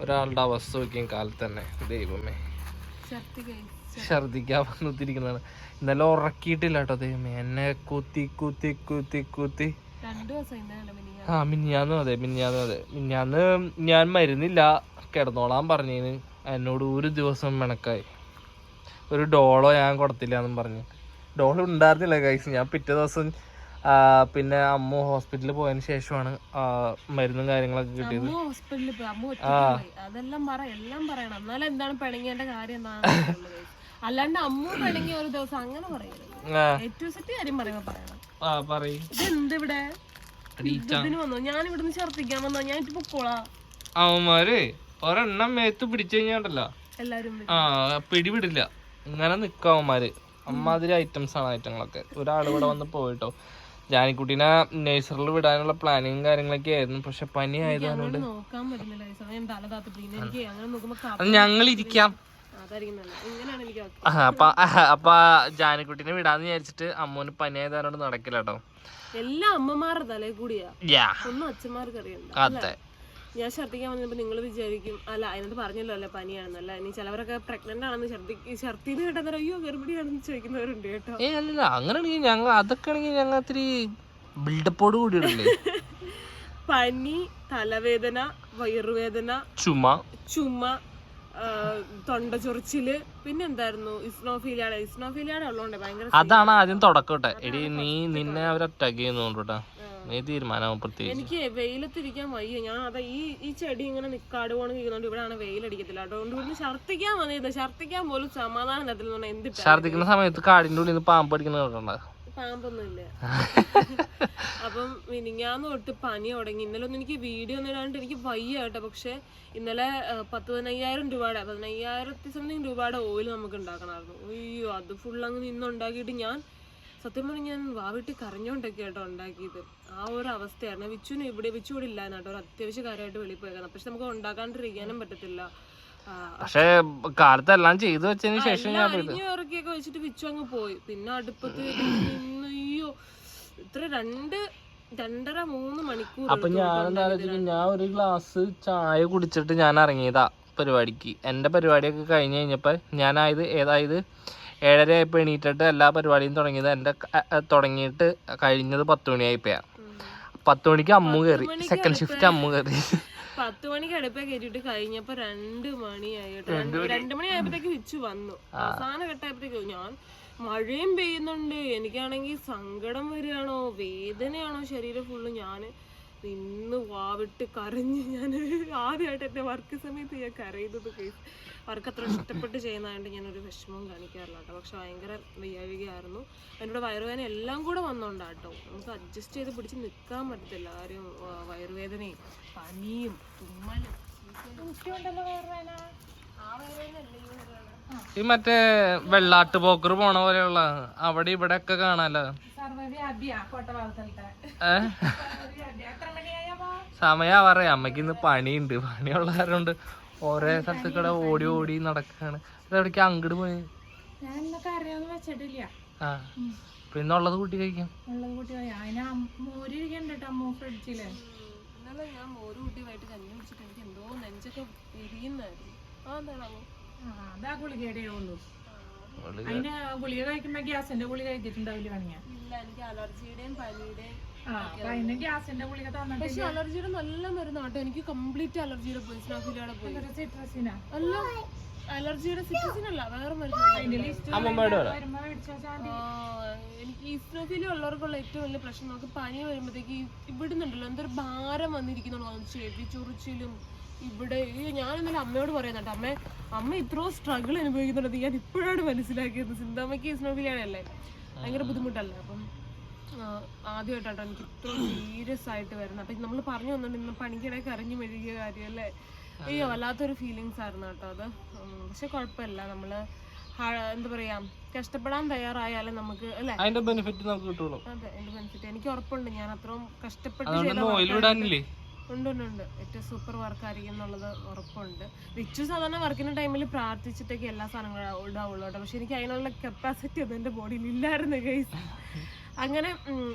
ഒരാളുടെ അവസ്ഥ നോക്കിയും കാലത്ത് തന്നെ. ദൈവമേ. ഛർദിക്കാൻ വന്നിരിക്കുന്നതാണ് ഇന്നലെ ഉറക്കിയിട്ടില്ല കേട്ടോ ദൈവമേ. എന്നെ കുത്തി കുത്തി കുത്തി കുത്തി. ആ മിഞ്ഞാന്നും അതെ മിഞ്ഞാന്നും അതെ. മിഞ്ഞാന്ന് ഞാൻ മരുന്നില്ല. കിടന്നോളാൻ പറഞ്ഞതിന് എന്നോട് ഒരു ദിവസം മെണക്കായി ഒരു ഡോളോ ഞാൻ കൊടുത്തില്ല എന്നും പറഞ്ഞു. ഡോളോ ഉണ്ടായിരുന്നില്ല കൈസ് ഞാൻ പിറ്റേ ദിവസം പിന്നെ അമ്മ ഹോസ്പിറ്റലിൽ പോയതിന് ശേഷമാണ് മരുന്നും കാര്യങ്ങളൊക്കെ കിട്ടിയത്. ഹോസ്പിറ്റലിൽ പോയി. അമ്മ അതെല്ലാം പറ എല്ലാം പറയണം. എന്നാലും എന്താണ് കാര്യം അല്ലാണ്ട് അമ്മ പിണങ്ങി ഒരു ദിവസം അങ്ങനെ പറയരുത്. ആ, ഏറ്റവും സെറ്റ് കാര്യം പറയുമ്പോ പറയണം. ഇവിടെ? വന്നു? ഞാൻ ഇവിടുന്ന് ഛർദിക്കാൻ വന്നോ? ഞാൻ പൊക്കോളാ. അവന്മാര് ഒരെണ്ണം മേത്ത് പിടിച്ചു കഴിഞ്ഞാണ്ടല്ലോ. ആ പിടിവിടില്ല. ഇങ്ങനെ നിക്കാവന്മാര് അമ്മാതിരി ഐറ്റംസ് ആണ് ഐറ്റങ്ങളൊക്കെ ഒരാൾ ഇവിടെ വന്ന് പോയിട്ടോ. ജാനിക്കുട്ടീനെ നേഴ്സറിൽ വിടാനുള്ള പ്ലാനിങ്ങും കാര്യങ്ങളൊക്കെ ആയിരുന്നു. പക്ഷെ പനി ആയതുകൊണ്ട് ഞങ്ങൾ ഇരിക്കാം. അപ്പൊ അപ്പൊ ജാനിക്കുട്ടീനെ വിടാന്ന് വിചാരിച്ചിട്ട് അമ്മൂന് പനി ആയതുകൊണ്ട് നടക്കില്ല കേട്ടോ. എല്ലാ അമ്മമാരുടെ തലേ കൂടിയാ. യാ ഒന്നും അച്ഛന്മാർക്ക് അറിയണ്ട അതെ. ഞാൻ ഛർദ്ദിക്കാൻ വന്നപ്പോൾ നിങ്ങൾ വിചാരിക്കും അല്ല അതിനകത്ത് പറഞ്ഞല്ലോ അല്ലേ അല്ല ഇനി ചിലവരൊക്കെ പ്രഗ്നന്റ് ആണെന്ന് ഛർദ്ദി ഛർദ്ദിന്ന് കേട്ടാൽ അയ്യോ ഗർഭിണിയാണെന്ന് ചോദിക്കുന്നവരുണ്ട് കേട്ടോ. ഏ അല്ല അങ്ങനെയാണെങ്കിൽ ഞങ്ങൾ അതൊക്കെ ആണെങ്കിൽ ഞങ്ങൾ ഇത്തിരി ബിൽഡപ്പോട് കൂടിയിടല്ലേ പനി തലവേദന വയറുവേദന ചുമ. ചുമ തൊണ്ട ചൊറിച്ചിൽ പിന്നെന്തായിരുന്നു ഇസ്നോഫീലിയാണ് ഇസ്നോഫീലിയാണ് ഉള്ളതുകൊണ്ട് ഭയങ്കര അതാണ് ആദ്യം തുടക്കട്ടെ. എടി നീ നിന്നെ അവർ അറ്റാക്ക് ചെയ്യുന്നുണ്ട് കേട്ടോ. നീ തീരുമാനമാവും പ്രത്യേകിച്ച്. എനിക്ക് വെയിലത്തിരിക്കാൻ വയ്യ. ഞാൻ അതാ ഈ ഈ ചെടി ഇങ്ങനെ നിക്കാട് പോണ ഇരിക്കുന്നുണ്ട് ഇവിടെ ആണ് വെയിലടിക്കത്തില്ല. അതുകൊണ്ട് ഇവിടുന്ന് ഛർദ്ദിക്കാൻ വന്നിരുന്നു ഛർദ്ദിക്കാൻ പോലും സമാധാനം തരത്തില്ല എന്ത് ഛർദ്ദിക്കുന്ന സമയത്ത് കാടിന്റെ ഉള്ളിൽ നിന്ന് പാമ്പ് അടിക്കുന്ന കേൾക്കണ്ട പാമ്പൊന്നും ഇല്ല അപ്പം മിനിങ്ങാന്ന് തൊട്ട് പനി തുടങ്ങി. ഇന്നലെ ഒന്നും എനിക്ക് വീഡിയോ ഒന്നും ഇടാണ്ട് എനിക്ക് വയ്യ കേട്ടോ. പക്ഷെ ഇന്നലെ പത്ത് പതിനയ്യായിരം രൂപയുടെ പതിനയ്യായിരത്തി സംതിങ് രൂപയുടെ ഓയിൽ നമുക്ക് ഉണ്ടാക്കണമായിരുന്നു. അയ്യോ അത് ഫുൾ അങ്ങ് നിന്നുണ്ടാക്കിയിട്ട് ഞാൻ സത്യം പറഞ്ഞാൽ ഞാൻ വാവിട്ടി കരഞ്ഞോണ്ടൊക്കെ കേട്ടോ ഉണ്ടാക്കിയത്. ആ ഒരു അവസ്ഥയായിരുന്നു. വിച്ചുവിന് ഇവിടെ വിച്ചു ഇവിടെ ഇല്ലായിരുന്നു കേട്ടോ. ഒരു അത്യാവശ്യ കാര്യമായിട്ട് വെളിയിൽ പോയേക്കണം. പക്ഷെ നമുക്ക് ഉണ്ടാക്കാണ്ടിരിക്കാനും പറ്റത്തില്ല. പക്ഷേ കാലത്തെല്ലാം ചെയ്തു വെച്ചതിന് ശേഷം ഞാൻ ഇറക്കിയൊക്കെ വെച്ചിട്ട് വിച്ചു അങ്ങ് പോയി. പിന്നെ അടുപ്പത്ത് അയ്യോ ഇത്ര രണ്ട് രണ്ടര മൂന്ന് മണിക്കൂർ അപ്പൊ ഞാൻ എന്താ ഞാൻ ഒരു ഗ്ലാസ് ചായ കുടിച്ചിട്ട് ഞാൻ ഇറങ്ങിയതാ പരിപാടിക്ക്. എന്റെ പരിപാടിയൊക്കെ കഴിഞ്ഞ് കഴിഞ്ഞപ്പോ ഞാനായത് ഏതായത് ഏഴര ആയപ്പോൾ എണീറ്റിട്ട് എല്ലാ പരിപാടിയും തുടങ്ങിയത് എന്റെ തുടങ്ങിയിട്ട് കഴിഞ്ഞത് പത്ത് മണിയായിപ്പോയാണ് പത്ത് മണിക്ക് അമ്മ കയറി സെക്കൻഡ് ഷിഫ്റ്റ് അമ്മ കയറി പത്ത് മണിക്ക് അടുപ്പേ കയറ്റിട്ട് കഴിഞ്ഞപ്പോ രണ്ട് മണിയായിട്ട്. രണ്ട് മണിയായപ്പോഴത്തേക്ക് തിരിച്ചു വന്നു. അവസാന ഘട്ടമായപ്പോഴത്തേക്ക് ഞാൻ മഴയും പെയ്യുന്നുണ്ട്. എനിക്കാണെങ്കിൽ സങ്കടം വരികയാണോ? വേദനയാണോ? ശരീരം ഫുള്ള് ഞാൻ നിന്ന് വാവിട്ട് കരഞ്ഞ് ഞാൻ ആദ്യമായിട്ട് എന്റെ വർക്ക് സമയത്ത് ഞാൻ കരയുന്നത് കേസ് വർക്ക് അത്ര ഇഷ്ടപ്പെട്ട് ചെയ്യുന്നതുകൊണ്ട് ഞാനൊരു വിഷമവും കാണിക്കാറില്ല കേട്ടോ പക്ഷെ ഭയങ്കര വയ്യാഴികയായിരുന്നു. എന്നോട് വയറുവേദന എല്ലാം കൂടെ വന്നോണ്ടാട്ടോ. നമുക്ക് അഡ്ജസ്റ്റ് ചെയ്ത് പിടിച്ച് നിൽക്കാൻ പറ്റത്തില്ല. ആരും വയറുവേദനയും പനിയും തുമ്മലും. ആ വയറുവേദന? ഈ മറ്റേ വെള്ളാട്ട് പോക്കർ പോണ പോലെയുള്ള അവിടെ ഇവിടെ ഒക്കെ കാണാലോ സമയാവാറേ സമയം പറയാം അമ്മയ്ക്ക് ഇന്ന് പണിയുണ്ട്. പണിയുള്ള കാരണം കൊണ്ട് ഓരോ സ്ഥലത്ത് കൂടെ ഓടി ഓടി നടക്കാണ്. ഇതെവിടേക്ക് അങ്ങോട്ട് പോയി? ആ. പിന്നെ ഉള്ളത് കൂട്ടി കഴിക്കാം. ഉള്ളത് കൂട്ടി പോയി അതിന് മോര് കേട്ടോ ഞാൻ കുട്ടിയുമായിട്ട് കഞ്ഞി കുടിച്ചിട്ട് എനിക്ക് എന്തോ നെഞ്ചൊക്കെ എരിയുന്നായിരുന്നു ആ എന്താണാവോ അതാ ഗുളികയുടെ ഉള്ളൂ അതിന് ഗുളിക കഴിക്കുമ്പോ ഗ്യാസിന്റെ ഗുളിക കഴിച്ചിട്ടുണ്ടാവില്ല വേണമെങ്കിൽ ഇല്ല എനിക്ക് അലർജിയുടെയും പനിയുടെയും ആ അപ്പൊ അതിന് ഗ്യാസിന്റെ ഗുളിക തന്നിട്ട് പക്ഷെ അലർജിയുടെ നല്ല എനിക്ക് കംപ്ലീറ്റ് അലർജിയുടെ പോയി സ്നാഫിലയുടെ പോയി. സിട്രസിനാ? അല്ല അലർജിയുടെ സിറ്റസിനല്ല വേറെ എനിക്ക് ഈസ്ട്രോഫിലി ഉള്ളവർക്കുള്ള ഏറ്റവും വലിയ പ്രശ്നം നമുക്ക് പനി വരുമ്പോഴത്തേക്ക് ഇവിടുന്നുണ്ടല്ലോ എന്തൊരു ഭാരം വന്നിരിക്കുന്നുള്ളൂ ചെവി ചൊറിച്ചിലും ഇവിടെ ഈ ഞാൻ ഇന്നലെ അമ്മയോട് പറയുന്നുണ്ട് അമ്മ അമ്മ ഇത്രയോ സ്ട്രഗിൾ അനുഭവിക്കുന്നുണ്ട് ഞാൻ ഇപ്പോഴാണ് മനസ്സിലാക്കിയത്. സിന്താമ്മയ്ക്ക് ഈസ്ട്രോഫിലിയാണല്ലേ ഭയങ്കര ബുദ്ധിമുട്ടല്ലേ? അപ്പം ആദ്യമായിട്ടാണ് ആദ്യമായിട്ടാട്ടോ എനിക്ക് ഇത്ര സീരിയസ് ആയിട്ട് വരുന്നത്. അപ്പം നമ്മൾ പറഞ്ഞു വന്നിട്ട് ഇന്ന് പണിക്കിടെ കരഞ്ഞു മെഴുകിയ കാര്യമല്ലേ? അയ്യോ വല്ലാത്തൊരു ഫീലിങ്സ് ആയിരുന്നു കേട്ടോ അത്. പക്ഷെ കുഴപ്പമില്ല. നമ്മൾ എന്താ പറയാ കഷ്ടപ്പെടാൻ തയ്യാറായാലും നമുക്ക് അല്ലേ? അതിന്റെ ബെനിഫിറ്റ് നമുക്ക് കിട്ടുള്ളൂ. അതെ ബെനിഫിറ്റ് എനിക്ക് ഉറപ്പുണ്ട്. ഞാൻ അത്രയും കഷ്ടപ്പെട്ട് അതുകൊണ്ട് ചെയ്ത ഓയിൽ work വിടാനില്ലേ ഉണ്ട് ഉണ്ട് ഉണ്ട്. ഏറ്റവും സൂപ്പർ വർക്കായിരിക്കും എന്നുള്ളത് ഉറപ്പുണ്ട്. വിച്ചു സാധാരണ വർക്കിന്റെ ടൈമിൽ പ്രാർത്ഥിച്ചിട്ടൊക്കെ എല്ലാ സാധനങ്ങളും ഉണ്ടാവുള്ളൂ കേട്ടോ. പക്ഷെ എനിക്ക് അതിനുള്ള കപ്പാസിറ്റി ഒന്നും എന്റെ ബോഡിയിൽ ഇല്ലായിരുന്നു ഗൈസ് അങ്ങനെ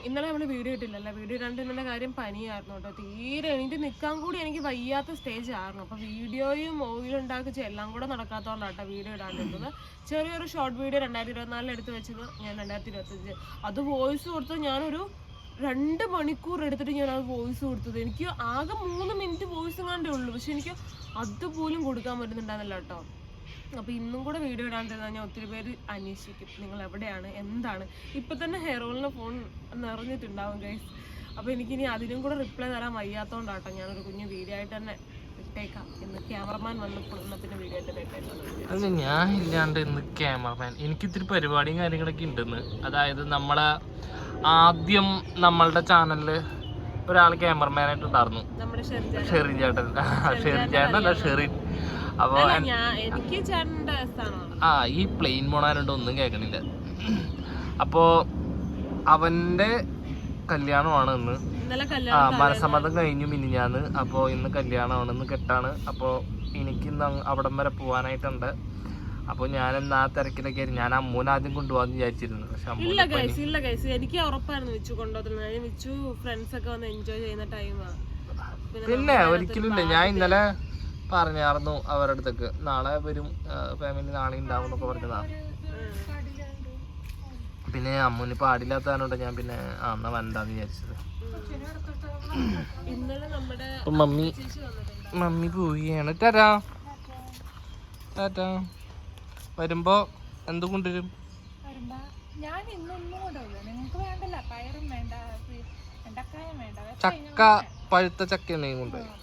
ഇന്നലെ നമ്മൾ വീഡിയോ ഇട്ടില്ലല്ലോ. വീഡിയോ ഇടാണ്ട് ഇന്നലെ കാര്യം പനിയായിരുന്നു കേട്ടോ. തീരെ എണീറ്റ് നിൽക്കാൻ കൂടി എനിക്ക് വയ്യാത്ത സ്റ്റേജ് ആയിരുന്നു. അപ്പോൾ വീഡിയോയും ഓയിൽ ഉണ്ടാക്കിച്ച് എല്ലാം കൂടെ നടക്കാത്തതുകൊണ്ടാണ് കേട്ടോ വീഡിയോ ഇടാണ്ടിരുന്നത് ചെറിയൊരു ഷോർട്ട് വീഡിയോ രണ്ടായിരത്തി ഇരുപത്തിനാലിൽ എടുത്ത് വെച്ചത് ഞാൻ രണ്ടായിരത്തി ഇരുപത്തഞ്ച് അത് വോയിസ് കൊടുത്ത് ഞാനൊരു രണ്ട് മണിക്കൂർ എടുത്തിട്ട് ഞാൻ ആ വോയിസ് കൊടുത്തത്. എനിക്ക് ആകെ മൂന്ന് മിനിറ്റ് വോയിസ് കണ്ടേ ഉള്ളൂ. പക്ഷെ എനിക്ക് അതുപോലും കൊടുക്കാൻ പറ്റുന്നുണ്ടായിരുന്നില്ല കേട്ടോ. അപ്പോൾ ഇന്നും കൂടെ വീഡിയോ ഇടാണ്ടിരുന്നാൽ ഞാൻ ഒത്തിരി പേര് അന്വേഷിക്കും. നിങ്ങൾ എവിടെയാണ്? എന്താണ്? ഇപ്പം തന്നെ ഹെയർ ഓയിലിന്റെ ഫോൺ നിറഞ്ഞിട്ടുണ്ടാവും ഗൈസ് എനിക്ക് ഇനി അതിനും കൂടെ റിപ്ലൈ തരാൻ വയ്യാത്തതുകൊണ്ടാട്ടോ ഞാനൊരു കുഞ്ഞു വീഡിയോ ആയിട്ട് തന്നെ ഇട്ടേക്കാം. ക്യാമറമാൻ വീഡിയോ ആയിട്ട് ഞാൻ ഇല്ലാണ്ട് ഇന്ന് ക്യാമറമാൻ എനിക്കിത്തിരി പരിപാടിയും കാര്യങ്ങളൊക്കെ ഉണ്ടെന്ന്. അതായത് നമ്മളെ ആദ്യം നമ്മളുടെ ചാനലിൽ ഒരാൾ ക്യാമറമാനായിട്ട് ഉണ്ടായിരുന്നു. ഷെറിൻ ചേട്ടൻ ഷെറിൻ. ചേട്ടൻ അല്ല ഷെറിൻ അപ്പോൾ സ്ഥാനമാണ്. ആ ഈ പ്ലെയിൻ പോണാരുണ്ട് ഒന്നും കേൾക്കണില്ല. അപ്പോൾ അവന്റെ കല്യാണമാണ് ഇന്ന്. ആ മനസമ്മതം കഴിഞ്ഞു മിനിഞ്ഞാന്ന്. അപ്പോൾ ഇന്ന് കല്യാണമാണ് ഇന്ന് കെട്ടാണ്. അപ്പോൾ എനിക്ക് ഇന്ന് അവിടം വരെ പോകാനായിട്ടുണ്ട് അപ്പോൾ ഞാനെന്ന് ആ തിരക്കിലൊക്കെ ആയിരുന്നു. ഞാൻ അമ്മൂനെ ആദ്യം കൊണ്ടുപോകാന്ന് വിചാരിച്ചിരുന്നു. പക്ഷെ ഇല്ല ഗൈസ് ഇല്ല ഗൈസ് എനിക്ക് ഉറപ്പായിരുന്നു വിച്ചു കൊണ്ടുപോകുന്നത് വിച്ചു ഫ്രണ്ട്സ് ഒക്കെ വന്ന് എൻജോയ് ചെയ്യുന്ന ടൈമാണ് പിന്നെ ഒരിക്കലും ഇല്ല. ഞാൻ ഇന്നലെ പറഞ്ഞായിരുന്നു അവരുടെ അടുത്തേക്ക്. നാളെ വരും ഫാമിലി നാളെ ഉണ്ടാവും എന്നൊക്കെ പറഞ്ഞതാ പിന്നെ അമ്മൂന് പാടില്ലാത്തതുകൊണ്ട് ഞാൻ പിന്നെ അന്ന വരണ്ടാന്ന് വിചാരിച്ചത്. നമ്മുടെ അപ്പൊ മമ്മി മമ്മി പോവുകയാണ്. ടാറ്റാ. ടാറ്റാ. വരുമ്പോ എന്ത് കൊണ്ടുവരും. വരുമ്പോ ഞാൻ ഇന്നൊന്നും നിങ്ങൾക്ക് വേണ്ടല്ല. പയറും വേണ്ട പി- വേണ്ട. ചക്ക പഴുത്ത ചക്ക എന്തെങ്കിലും കൊണ്ടുവരും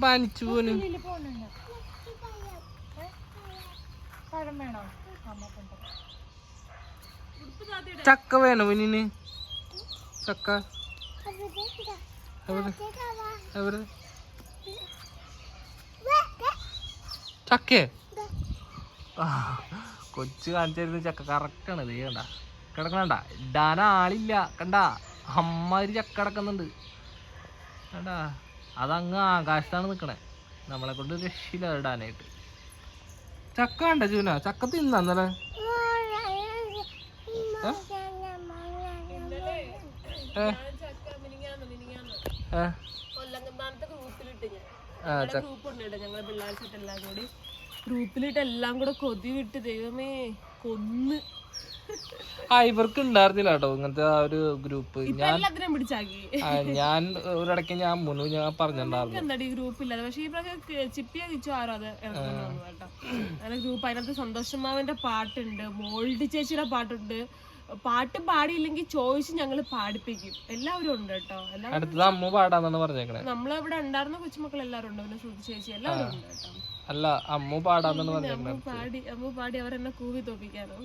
പനിച്ചു? പഴം വേണോ? അമ്മ കൊണ്ടുവരാം. ചക്ക വേണോ പിന്നിന് ചക്ക. എവിടെ? ചക്കേ കൊച്ചു കാണിച്ചായിരുന്നു ചക്ക. കറക്റ്റാണ് ഇത് കണ്ട. കിടക്കണണ്ട. ഇടാൻ ആളില്ല. കണ്ട? അമ്മാതിരി ചക്ക കിടക്കുന്നുണ്ട്. കണ്ടാ? അതങ്ങ് ആകാശത്താണ് നിൽക്കണേ നമ്മളെ കൊണ്ട് രക്ഷയില്ല ഇടാനായിട്ട്. ചക്ക കണ്ട ജൂന. ചക്ക തിന്നാ ഗ്രൂപ്പിലിട്ട് എല്ലാം കൂടെ. കൊതി വിട്ട് ദൈവമേ കൊന്ന്. ആ ഇവർക്ക് ഉണ്ടായിരുന്നില്ല കേട്ടോ ഇങ്ങനത്തെ ആ ഒരു ഗ്രൂപ്പ് ഞാൻ ഞാൻ ഒരിടയ്ക്ക് ഞാൻ മുന്നു ഞാൻ പറഞ്ഞിട്ടുണ്ടായിരുന്നു. ഗ്രൂപ്പ് ഇല്ലാതെ? പക്ഷെ പ്രാവശ്യം ചിപ്പിയ കിച്ചു ആരോ അത് അങ്ങനെ ഗ്രൂപ്പ് അതിനകത്ത് സന്തോഷമാവന്റെ പാട്ടുണ്ട്. മോൾഡ് ചേച്ചിയുടെ പാട്ടുണ്ട്. പാട്ട് പാടിയില്ലെങ്കിൽ ചോദിച്ച് ഞങ്ങൾ പാടിപ്പിക്കും. എല്ലാവരും ഉണ്ട് കേട്ടോ. എല്ലാവരും അടുത്തത് അമ്മ പാടാന്നാണ് പറഞ്ഞേക്കണേ. നമ്മളിവിടെ ഉണ്ടായിരുന്ന കൊച്ചുമക്കൾ എല്ലാവരും ഉണ്ട്. പിന്നെ ശ്രുതി ചേച്ചി എല്ലാവരും ഉണ്ട് കേട്ടോ. അല്ല അമ്മ പാടാന്നാണ് പറഞ്ഞേക്കണേ പാടി അമ്മ പാടി അവരെന്നെ കൂവി തോപ്പിക്കാനോ.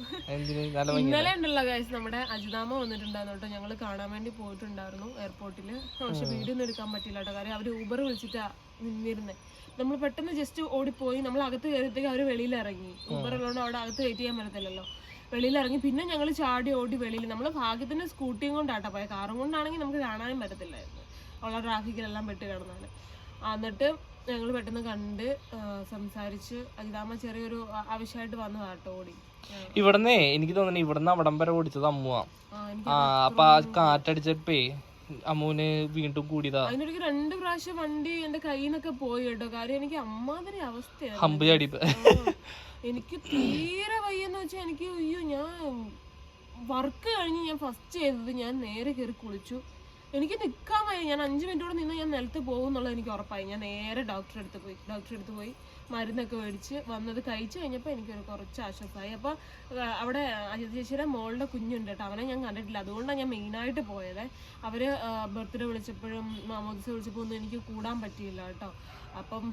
ഇന്നലെ ഉണ്ടല്ലോ ഗൈസ് നമ്മുടെ അജിതാമ വന്നിട്ടുണ്ടായിരുന്നു കേട്ടോ. ഞങ്ങൾ കാണാൻ വേണ്ടി പോയിട്ടുണ്ടായിരുന്നു എയർപോർട്ടിൽ പക്ഷെ വീഡിയോ ഒന്നും എടുക്കാൻ പറ്റില്ല കേട്ടോ. കാര്യം അവർ ഊബർ വിളിച്ചിട്ടാ നിന്നിരുന്നേ. നമ്മൾ പെട്ടെന്ന് ജസ്റ്റ് ഓടിപ്പോയി. നമ്മൾ അകത്ത് കയറിയത്തേക്ക് അവർ വെളിയിൽ ഇറങ്ങി ഊബർ ഉള്ളതുകൊണ്ട് അവിടെ അകത്ത് വെയിറ്റ് ചെയ്യാൻ പറ്റത്തില്ലല്ലോ. വെളിയിൽ ഇറങ്ങി പിന്നെ ഞങ്ങൾ ചാടി ഓടി വെളിയിൽ. നമ്മൾ ഭാഗ്യത്തിന് സ്കൂട്ടിയും കൊണ്ടാട്ടോ പോയത് കാറും കൊണ്ടാണെങ്കിൽ നമുക്ക് കാണാനും പറ്റത്തില്ലായിരുന്നു. ഉള്ള ട്രാഫിക്കിലെല്ലാം പെട്ട് കിടന്നാണ്. എന്നിട്ട് ഞങ്ങൾ പെട്ടെന്ന് കണ്ട് സംസാരിച്ച് അജിതാമ്മ ചെറിയൊരു ആവശ്യമായിട്ട് വന്നു കാട്ടോ ഓടി. ഇവിടുന്നേ എനിക്ക് തോന്നുന്നു ഇവിടുന്ന് അവിടം വരെ ഓടിച്ചത് അമ്മുവാ. അപ്പൊ കാറ്റടിച്ചപ്പേ അമ്മുവിന് വീണ്ടും കൂടിയതാ. അതിനിടയ്ക്ക് രണ്ട് പ്രാവശ്യം വണ്ടി എന്റെ കയ്യിൽ നിന്നൊക്കെ പോയി കേട്ടോ. കാര്യം എനിക്ക് അമ്മാതിരി അവസ്ഥയാണ് ഹമ്പ് ചാടിപ്പോ എനിക്ക് തീരെ വയ്യെന്ന് വെച്ചാൽ എനിക്ക് അയ്യോ ഞാൻ വർക്ക് കഴിഞ്ഞ് ഞാൻ ഫസ്റ്റ് ചെയ്തത് ഞാൻ നേരെ കയറി കുളിച്ചു. എനിക്ക് നിൽക്കാൻ വയ്യ. ഞാൻ അഞ്ച് മിനിറ്റോടെ നിന്ന് ഞാൻ നിലത്ത് പോകും എന്നുള്ളത് എനിക്ക് ഉറപ്പായി. ഞാൻ നേരെ ഡോക്ടറെ അടുത്ത് പോയി. ഡോക്ടറെ അടുത്ത് പോയി. മരുന്നൊക്കെ മേടിച്ച് വന്നത് കഴിച്ചു കഴിഞ്ഞപ്പോൾ എനിക്കൊരു കുറച്ച് ആശ്വാസമായി. അപ്പോൾ അവിടെ അജിത് ചേച്ചിയുടെ മോളുടെ കുഞ്ഞുണ്ട് കേട്ടോ. അവനെ ഞാൻ കണ്ടിട്ടില്ല. അതുകൊണ്ടാണ് ഞാൻ മെയിനായിട്ട് പോയത്. അവർ ബർത്ത്ഡേ വിളിച്ചപ്പോഴും മാമോദിസ വിളിച്ചപ്പോൾ ഒന്നും എനിക്ക് കൂടാൻ പറ്റിയില്ല കേട്ടോ. അപ്പം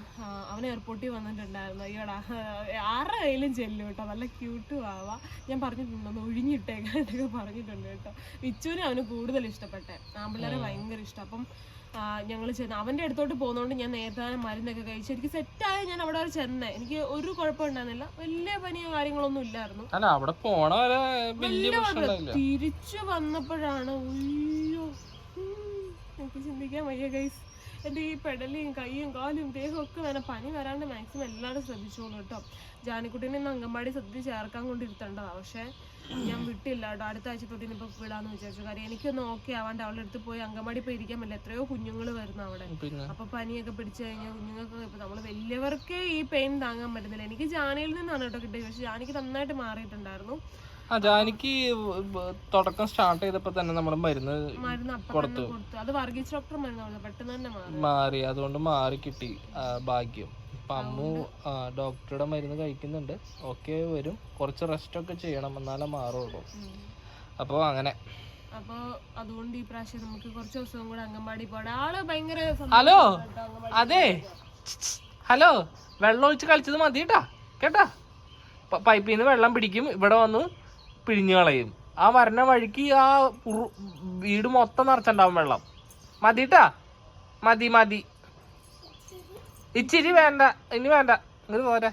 അവൻ എയർപോർട്ടിൽ വന്നിട്ടുണ്ടായിരുന്നു. അയ്യോടാ ആരുടെ കയ്യിലും ചെല്ലും കേട്ടോ. നല്ല ക്യൂട്ടും ആവാ. ഞാൻ പറഞ്ഞിട്ടുണ്ടോ ഒന്ന് ഒഴിഞ്ഞിട്ടേക്കാനൊക്കെ പറഞ്ഞിട്ടുണ്ട് കേട്ടോ. വിച്ചുവിനെ അവന് കൂടുതൽ ഇഷ്ടപ്പെട്ടെ. ആമ്പിള്ളേരെ ഭയങ്കര ഇഷ്ടം. അപ്പം ഞങ്ങൾ ചെന്ന് അവന്റെ അടുത്തോട്ട് പോകുന്നതുകൊണ്ട് ഞാൻ നേരത്തെ തന്നെ മരുന്നൊക്കെ കഴിച്ച് എനിക്ക് സെറ്റായ ഞാൻ അവിടെ വരെ ചെന്നേ. എനിക്ക് ഒരു കുഴപ്പം ഉണ്ടായിരുന്നില്ല. വലിയ പനിയോ കാര്യങ്ങളൊന്നും ഇല്ലായിരുന്നു. അല്ല അവിടെ പോണ തിരിച്ചു വന്നപ്പോഴാണ് അയ്യോ. എനിക്ക് ചിന്തിക്കാൻ വയ്യ ഗൈസ് എന്റെ ഈ പെടലിയും കൈയും കാലും ദേഹമൊക്കെ ഒക്കെ വേണം പനി വരാണ്ട് മാക്സിമം എല്ലാവരും ശ്രദ്ധിച്ചോളൂ കേട്ടോ. ജാനിക്കുട്ടീനെ ഇന്ന് അംഗൻവാടി സദ്യ ചേർക്കാൻ കൊണ്ടിരുത്തേണ്ടതാണ് പക്ഷേ ഞാൻ വിട്ടില്ല കേട്ടോ. അടുത്ത ആഴ്ച തൊട്ട് ഇനിയിപ്പോൾ വിടാന്ന് വിചാരിച്ചു. കാര്യം എനിക്കൊന്ന് ഓക്കെ ആവാണ്ട് അവളുടെ അടുത്ത് പോയി അംഗൻവാടി പോയി ഇരിക്കാൻ പറ്റില്ല. എത്രയോ കുഞ്ഞുങ്ങൾ വരുന്നു അവിടെ. അപ്പോൾ അപ്പൊ പനിയൊക്കെ പിടിച്ചു കഴിഞ്ഞാൽ കുഞ്ഞുങ്ങൾക്ക് ഇപ്പൊ നമ്മൾ വലിയവർക്കേ ഈ പെയിൻ താങ്ങാൻ പറ്റുന്നില്ല. എനിക്ക് ജാനയിൽ നിന്നാണ് കേട്ടോ കിട്ടിയത്. പക്ഷെ ജാനിക്ക് നന്നായിട്ട് മാറിയിട്ടുണ്ടായിരുന്നു. ആ ജാനിക്ക് തുടക്കം സ്റ്റാർട്ട് ചെയ്തപ്പോ തന്നെ നമ്മൾ മരുന്ന് അപ്പം കൊടുത്തു. അത് വർഗീസ് ഡോക്ടർ മരുന്ന് കൊടുത്തു. പെട്ടെന്ന് തന്നെ മാറി. അതുകൊണ്ട് മാറി കിട്ടി ഭാഗ്യം. ഇപ്പൊ അമ്മു ഡോക്ടറുടെ മരുന്ന് കഴിക്കുന്നുണ്ട്. ഓക്കെ വരും. കുറച്ച് റെസ്റ്റ് ഒക്കെ ചെയ്യണം എന്നാലേ മാറുള്ളൂ. അപ്പോൾ അങ്ങനെ. അപ്പോൾ അതുകൊണ്ട് ഈ പ്രാവശ്യം നമുക്ക് കുറച്ച് ദിവസവും കൂടെ അംഗൻവാടി ആൾ ഭയങ്കര ഹലോ? അതെ. ഹലോ? വെള്ളം ഒഴിച്ച് കളിച്ചത് മതി കേട്ടാ? കേട്ടാ പൈപ്പിൽ നിന്ന് വെള്ളം പിടിക്കും. ഇവിടെ വന്ന്. പിഴിഞ്ഞു കളയും. ആ വരണ വഴിക്ക് ആ വീട് മൊത്തം നിറച്ചുണ്ടാവും വെള്ളം. മതിട്ടാ? മതി മതി. ഇച്ചിരി വേണ്ട ഇനി വേണ്ട. ഇങ്ങോട്ട് പോരാ.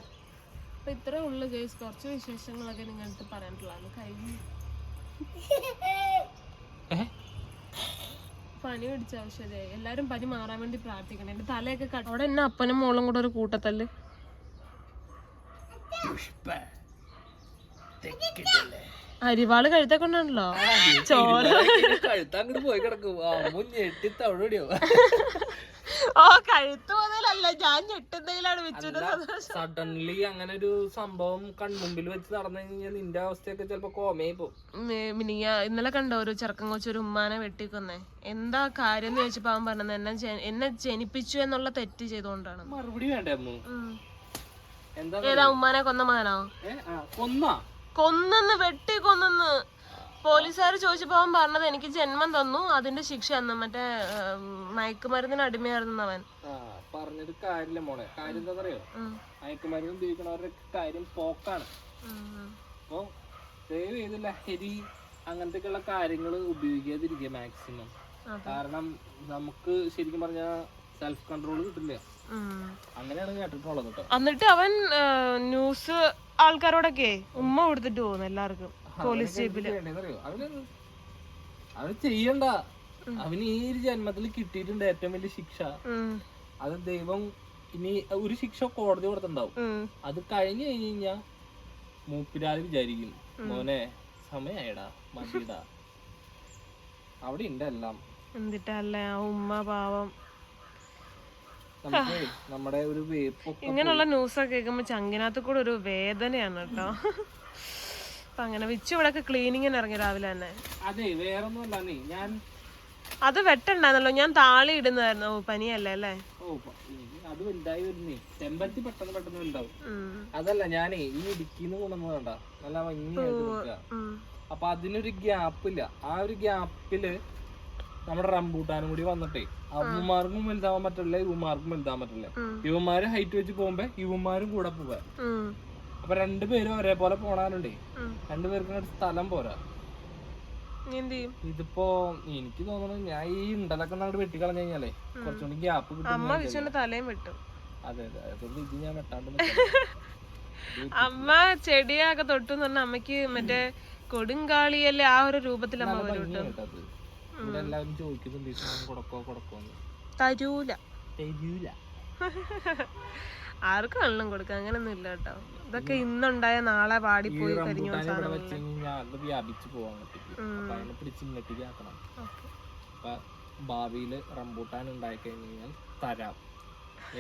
അപ്പൊ ഇത്രേ ഉള്ളു ഗൈസ്. കുറച്ച് വിശേഷങ്ങളൊക്കെ നിങ്ങളുടെ പറയാനുള്ളതാണ് കഴിഞ്ഞു. പനി പിടിച്ച ഔഷധേ എല്ലാരും പനി മാറാൻ വേണ്ടി പ്രാർത്ഥിക്കണം. എന്റെ തലയൊക്കെ കട്ട് അവിടെ എന്നെ അപ്പനും മോളും കൂടെ ഒരു കൂട്ടത്തല്ല്? അരിവാൾ കഴുത്തെ കൊണ്ടാണല്ലോ ചോര കഴുത്തങ്ങോട്ട് പോയി കിടക്കും. ഞെട്ടി ഓ കഴുത്ത് മുതലല്ല ഞാൻ ഞെട്ടുന്നതിലാണ് വെച്ചത്. സഡൻലി അങ്ങനെ ഒരു സംഭവം കൺമുമ്പിൽ വെച്ച് നടന്നു കഴിഞ്ഞാൽ നിന്റെ അവസ്ഥയൊക്കെ ചിലപ്പോ കോമയായി പോകും. ഇന്നലെ കണ്ടോ ഒരു ചെറുക്കം കൊച്ചു ഒരു ഉമ്മാനെ വെട്ടിക്കൊന്നേ? എന്താ കാര്യം എന്ന് ചോദിച്ചപ്പോ അവൻ പറഞ്ഞത് എന്നെ എന്നെ ജനിപ്പിച്ചു എന്നുള്ള തെറ്റ് ചെയ്തുകൊണ്ടാണ്. മറുപടി വേണ്ടേ ഏതാ ഉമ്മാനെ കൊന്ന മകനോ? കൊന്നാ. കൊന്നെന്ന് വെട്ടി കൊന്നെന്ന്. പോലീസുകാർ ചോദിച്ചപ്പോ അവൻ പറഞ്ഞത് എനിക്ക് ജന്മം തന്നു അതിന്റെ ശിക്ഷ അന്ന്. മറ്റേ മയക്കുമരുന്നിന് അടിമയായിരുന്നു അവൻ. പറഞ്ഞത് കാര്യമില്ല മോളെ. കാര്യം എന്താ പറയോ മയക്കുമരുന്ന് ഉപയോഗിക്കണവരുടെ കാര്യം പോക്കാണ്. അപ്പൊ ദയവ് ചെയ്ത് ലഹരി അങ്ങനത്തെയൊക്കെയുള്ള കാര്യങ്ങൾ ഉപയോഗിക്കാതിരിക്കുക മാക്സിമം. കാരണം നമുക്ക് ശരിക്കും പറഞ്ഞാൽ സെൽഫ് കൺട്രോൾ കിട്ടില്ല. അങ്ങനെയാണ് കേട്ടിട്ടുള്ളത് എന്നിട്ട് അവൻ ന്യൂസ് ആൾക്കാരോടൊക്കെ ഉമ്മ കൊടുത്തിട്ട് പോകുന്നു എല്ലാവർക്കും. പോലീസ് ജീപ്പിൽ. അവന് ചെയ്യണ്ട. അവന് ഈ ഒരു ജന്മത്തിൽ കിട്ടിയിട്ടുണ്ട് ഏറ്റവും വലിയ ശിക്ഷ. അത് ദൈവം ഇനി ഒരു ശിക്ഷ കോടതി കൊടുത്തിണ്ടാവും അത് കഴിഞ്ഞു കഴിഞ്ഞ് കഴിഞ്ഞാ മൂപ്പിരാൽ വിചാരിക്കും മോനെ സമയായടാ മതിടാ അവിടെ ഉണ്ട് എല്ലാം. എന്നിട്ടല്ലേ ഉമ്മ പാവം. നമുക്ക് നമ്മുടെ ഒരു വേപ്പൊക്കെ ഇങ്ങനെയുള്ള ന്യൂസൊക്കെ കേൾക്കുമ്പോ ചങ്കിനകത്ത് കൂടെ ഒരു വേദനയാണ് കേട്ടോ. അപ്പൊ അങ്ങനെ വിച്ചു ഇവിടെ ക്ലീനിങ്ങിന് ഇറങ്ങി രാവിലെ തന്നെ. അതെ വേറൊന്നുമല്ല നീ. ഞാൻ അത് വെട്ടുണ്ടായിരുന്നല്ലോ. ഞാൻ താളി ഇടുന്നായിരുന്നു ഓ പനിയല്ലേ അല്ലേ? ഓ അത് വലുതായി വരുന്നേ. ചെമ്പരത്തി പെട്ടെന്ന് പെട്ടെന്ന് വലുതാവും. അതല്ല ഞാനേ ഈ ഇടുക്കിന്ന് നല്ല ഭംഗിയായിട്ട് അപ്പൊ അതിനൊരു ഗ്യാപ്പില്ല. ആ ഒരു ഗ്യാപ്പിൽ നമ്മുടെ റംബൂട്ടാനും കൂടി വന്നിട്ടേ. അമ്മമാർക്കും വലുതാവാൻ പറ്റില്ല ഇവന്മാർക്കും വലുതാവാൻ പറ്റില്ല. ഇവന്മാര് ഹൈറ്റ് വെച്ച് പോകുമ്പോ ഇവന്മാരും കൂടെ പോവാ രണ്ട് അപ്പൊ രണ്ടുപേരും ഒരേപോലെ പോണാനുണ്ടേ. രണ്ട് രണ്ടുപേർക്കും ഒരു സ്ഥലം പോരാ. ഇതിപ്പോ എനിക്ക് തോന്നുന്നു ഞാൻ ഈ ഉണ്ടലൊക്കെ നമ്മുടെ വെട്ടി കളഞ്ഞു കഴിഞ്ഞാലേ കുറച്ചുകൂടി ഗ്യാപ്പ് കിട്ടും തലയും വെട്ടും. അതെ അതെ അതുകൊണ്ട് ഇത് ഞാൻ വെട്ടാണ്ട്. അമ്മ ചെടിയൊക്കെ തൊട്ടു എന്ന് അമ്മയ്ക്ക് മറ്റേ കൊടുങ്കാളിയല്ലേ ആ ഒരു രൂപത്തിൽ അമ്മ വരും ഇവിടെ എല്ലാവരും ചോദിക്കുന്നുണ്ട് ഈ സാധനം കൊടുക്കോ കൊടുക്കോന്ന് തരൂല. തരൂല. ആർക്കും വെള്ളം കൊടുക്കുക അങ്ങനൊന്നും ഇല്ല കേട്ടോ. ഇതൊക്കെ ഇന്നുണ്ടായ നാളെ പാടിപ്പോയി പോയി വ്യാപിച്ചു പോവാൻ പിടിച്ച് ഇങ്ങോട്ടേക്ക് ആക്കണം. അപ്പൊ റംബൂട്ടാൻ ഉണ്ടായി കഴിഞ്ഞ് കഴിഞ്ഞാൽ തരാം.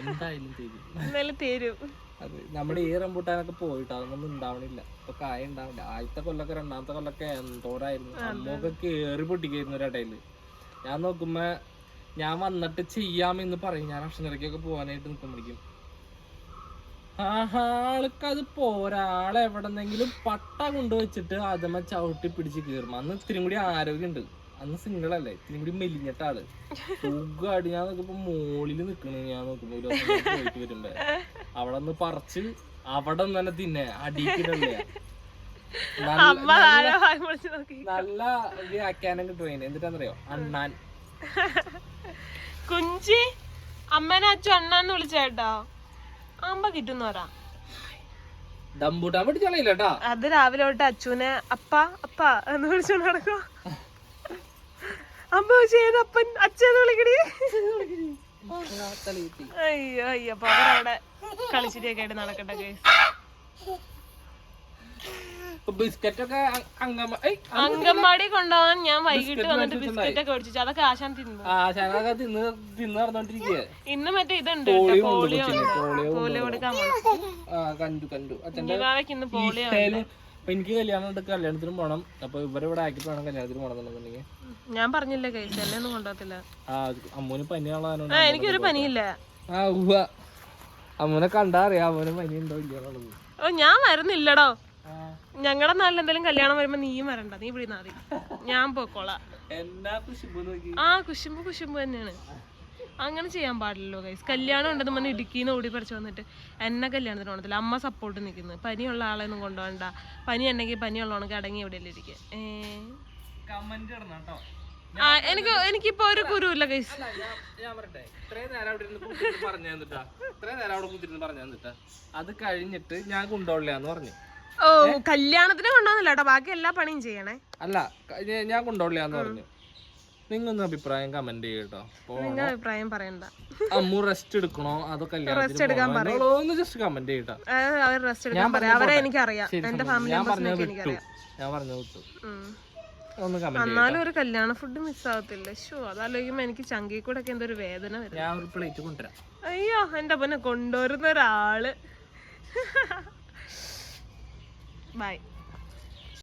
എന്തായാലും തരും. എന്നാലും തരും. അത് നമ്മുടെ ഈ റംബൂട്ടാനൊക്കെ പോയിട്ട് അതൊന്നും ഉണ്ടാവണില്ല. ഇപ്പൊ കായ ഉണ്ടാവില്ല. ആദ്യത്തെ കൊല്ലൊക്കെ രണ്ടാമത്തെ കൊല്ലൊക്കെ എന്തോരായിരുന്നു. അമ്മൊക്കെ കേറി പൊട്ടിക്കായിരുന്നു ഒരിടയിൽ ഞാൻ നോക്കുമ്പോ ഞാൻ വന്നിട്ട് ചെയ്യാമെന്ന് പറയും. ഞാൻ അക്ഷരക്കൊക്കെ പോകാനായിട്ട് നിൽക്കുമ്പോഴേക്കും ആൾക്ക് അത് പോരാ. ആളെ എവിടെന്നെങ്കിലും പട്ട കൊണ്ടുവച്ചിട്ട് അതമ്മ ചവിട്ടി പിടിച്ച് കീറും. അന്ന് ഇത്തിരി കൂടി ആരോഗ്യമുണ്ട്. അന്ന് സിംഗിൾ അല്ലേ? ഇത്തിരി കൂടി മെലിഞ്ഞിട്ട ആൾ സുഖമായിട്ട് ഞാൻ നോക്കുമ്പോ മോളിൽ നിക്കണ്. ഞാൻ നോക്കുമ്പോ ഒരു പോയിട്ട് വരുമ്പോ. അവിടെ നിന്ന് പറിച്ച് അവിടെ നിന്ന് തന്നെ. തിന്നെ അടിക്കിടല്ലേ നല്ല വ്യാഖ്യാനം കിട്ടും അതിന് എന്നിട്ടാന്നറിയോ അണ്ണാൻ. കുഞ്ചി അമ്മനെ അച്ഛൻ അണ്ണാന്ന് വിളിച്ചേട്ടോ അമ്മ കിട്ടുന്ന പറ. ദമ്പൂട്ടാൻ പിടിച്ചോളില്ല അത് രാവിലെ തൊട്ട് അച്ഛനെ അപ്പ അപ്പ എന്ന് വിളിച്ചോണ്ട് നടക്കോ അമ്മ ചെയ്ത് അപ്പൻ അച്ഛനെ വിളിക്കടി? അയ്യോ അയ്യോ അപ്പൊ അവരവിടെ കളിച്ചിട്ടൊക്കെ ആയിട്ട് നടക്കട്ടെ കേസ് ബിസ്ക്കറ്റ് ഒക്കെ അങ്കമ്മ ഏയ്, അങ്കൻവാടി കൊണ്ടുപോകാൻ ഞാൻ വൈകിട്ട് വന്നിട്ട് ബിസ്ക്കറ്റ് ഒക്കെ മേടിച്ചു. അതൊക്കെ ആശാൻ തിന്നു. ആ ശനൊക്കെ തിന്ന് തിന്ന് നടന്നോണ്ടിരിക്കുക ഇന്ന് മറ്റേ ഇതുണ്ട് പോളിയോ പോളിയോ. കൊടുക്കാൻ കണ്ടു കണ്ടു. പോളിയോ ഇപ്പൊ എനിക്ക് കല്യാണം ഉണ്ട് കല്യാണത്തിനും പോണം. അപ്പൊ ഇവരെ ഇവിടെ ആക്കിട്ട് വേണം കല്യാണത്തിന് പോണം എന്നുണ്ടെങ്കിൽ ഞാൻ പറഞ്ഞില്ലേ കേസ് എന്നെ ഒന്നും കൊണ്ടുപോകത്തില്ല ആ അമ്മൂന് പനിയാളാനോ ആ എനിക്കൊരു പനിയില്ല. ആ ഉവ്വ. അമ്മൂനെ കണ്ടാ അറിയാം അമ്മൂന് പനി ഉണ്ടോ ഇല്ലയോ ഓ ഞാൻ വരുന്നില്ലടോ. ഞങ്ങളുടെ നാട്ടിൽ എന്തെങ്കിലും കല്യാണം വരുമ്പോ നീയും വരണ്ട നീ ഇവിടെ മതി. ഞാൻ പോക്കോളാം ആ കുശുമ്പ് കുശുമ്പ് തന്നെയാണ്. അങ്ങനെ ചെയ്യാൻ പാടില്ലല്ലോ ഗൈസ് കല്യാണം ഉണ്ടെന്ന് പറഞ്ഞ് ഇടുക്കിന്ന് ഓടി പറിച്ചു വന്നിട്ട് എന്നെ കല്യാണത്തിന് പോകണത്തില്ല അമ്മ സപ്പോർട്ട് നിൽക്കുന്നു പനിയുള്ള ആളെ ഒന്നും കൊണ്ടുപോകണ്ട. പനി ഉണ്ടെങ്കിൽ പനിയുള്ളവണക്ക് അടങ്ങി എവിടെയല്ലേ ഇരിക്കുക ആ എനിക്ക് എനിക്കിപ്പോ ഒരു കുരുവില്ല ഗൈസ് അത് കഴിഞ്ഞിട്ട് ഞാൻ കൊണ്ടുപോകില്ലാന്ന് പറഞ്ഞു. ഓ കല്യാണത്തിന് കൊണ്ടുവന്നില്ല കേട്ടോ. ബാക്കി എല്ലാ പണിയും ചെയ്യണേ. അല്ല ഞാൻ- ഞാൻ കൊണ്ടുപോകില്ലാന്ന് പറഞ്ഞു. നിങ്ങൊന്ന് അഭിപ്രായം കമന്റ് ചെയ്യട്ടോ. അഭിപ്രായം പറയണ്ട. അമ്മു റെസ്റ്റ് എടുക്കണോ? അതോ കല്യാണത്തിന് ഒന്ന് ജസ്റ്റ് കമന്റ് ചെയ്യട്ടോ. അവർ റെസ്റ്റ് എടുക്കാൻ പറയാം. അവരെ എനിക്കറിയാം. എന്റെ ഫാമിലി ഞാൻ പറഞ്ഞത് മെമ്പേഴ്സിനൊക്കെ വിട്ടു. എനിക്കറിയാം. ഞാൻ പറഞ്ഞു വിട്ടു. എന്നാലും ഒരു കല്യാണ ഫുഡ് മിസ്സാവത്തില്ല ഷോ അതാലോചിക്കുമ്പോ എനിക്ക് ചങ്കി കൂടെ ഒക്കെ എന്തോ ഒരു വേദന വരും. ഞാൻ ഒരു പ്ലേറ്റ് കൊണ്ടുവരാം. അയ്യോ എന്റെ പൊന്നെ കൊണ്ടുവരുന്ന ഒരാൾ. ബൈ